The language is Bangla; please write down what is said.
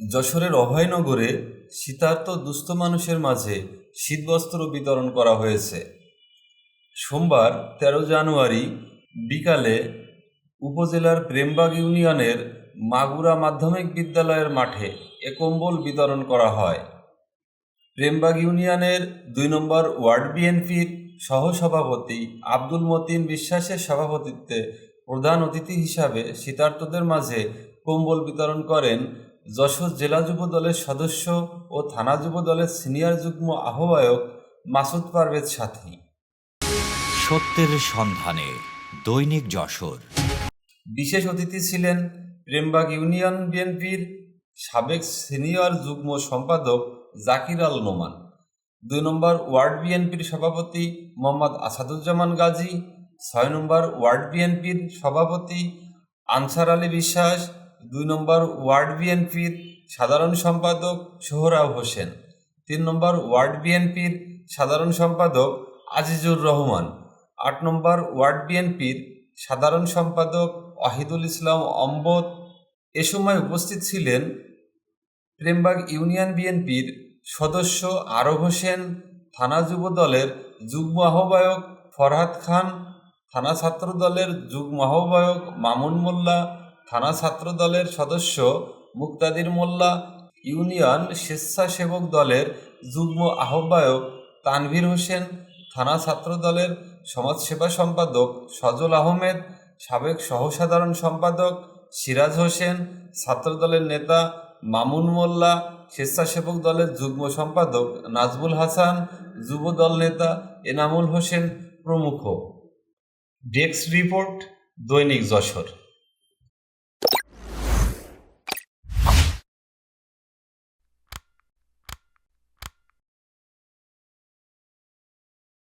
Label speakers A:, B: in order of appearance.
A: যশোরের অভয়নগরে শীতার্ত দুস্থ মানুষের মাঝে শীতবস্ত্র বিতরণ করা হয়েছে। সোমবার তেরো জানুয়ারি বিকালে উপজেলার প্রেমবাগ ইউনিয়নের মাগুরা মাধ্যমিক বিদ্যালয়ের মাঠে এ কম্বল বিতরণ করা হয়। প্রেমবাগ ইউনিয়নের দুই নম্বর ওয়ার্ড বিএনপির সহসভাপতি আব্দুল মতিন বিশ্বাসের সভাপতিত্বে প্রধান অতিথি হিসাবে শীতার্তদের মাঝে কম্বল বিতরণ করেন যশোর জেলা যুব দলের সদস্য ও থানা যুব দলের সিনিয়র যুগ্ম আহ্বায়ক মাসুদ পারভেজ সাথী।
B: সত্যের সন্ধানে দৈনিক যশোর।
A: বিশেষ অতিথি ছিলেন প্রেমবাগ ইউনিয়ন বিএনপির সাবেক সিনিয়র যুগ্ম সম্পাদক জাকির আল নোমান দুই নম্বর ওয়ার্ড বিএনপির সভাপতি মোহাম্মদ আসাদুজ্জামান গাজী ছয় নম্বর ওয়ার্ড বিএনপির সভাপতি আনসার আলী বিশ্বাস দুই নম্বর ওয়ার্ড বিএনপির সাধারণ সম্পাদক সোহরাব হোসেন। তিন নম্বর ওয়ার্ড বিএনপির সাধারণ সম্পাদক আজিজুর রহমান। আট নম্বর ওয়ার্ড বিএনপির সাধারণ সম্পাদক ওয়াহিদুল ইসলাম অম্বত। এ সময় উপস্থিত ছিলেন প্রেমবাগ ইউনিয়ন বিএনপির সদস্য আরব হোসেন, থানা যুব দলের যুগ্ম আহ্বায়ক ফরহাদ খান, থানা ছাত্র দলের যুগ্ম আহ্বায়ক মামুন মোল্লা থানা ছাত্র দলের সদস্য মুক্তাদির মোল্লা, ইউনিয়ন স্বেচ্ছাসেবক দলের যুগ্ম আহ্বায়ক তানভীর হোসেন, থানা ছাত্র দলের সমাজসেবা সম্পাদক সজল আহমেদ, সাবেক সহসাধারণ সম্পাদক সিরাজ হোসেন, ছাত্রদলের নেতা মামুন মোল্লা, স্বেচ্ছাসেবক দলের যুগ্ম সম্পাদক নাজবুল হাসান যুব দল নেতা এনামুল হোসেন প্রমুখ। ডেস্ক রিপোর্ট, দৈনিক যশোর।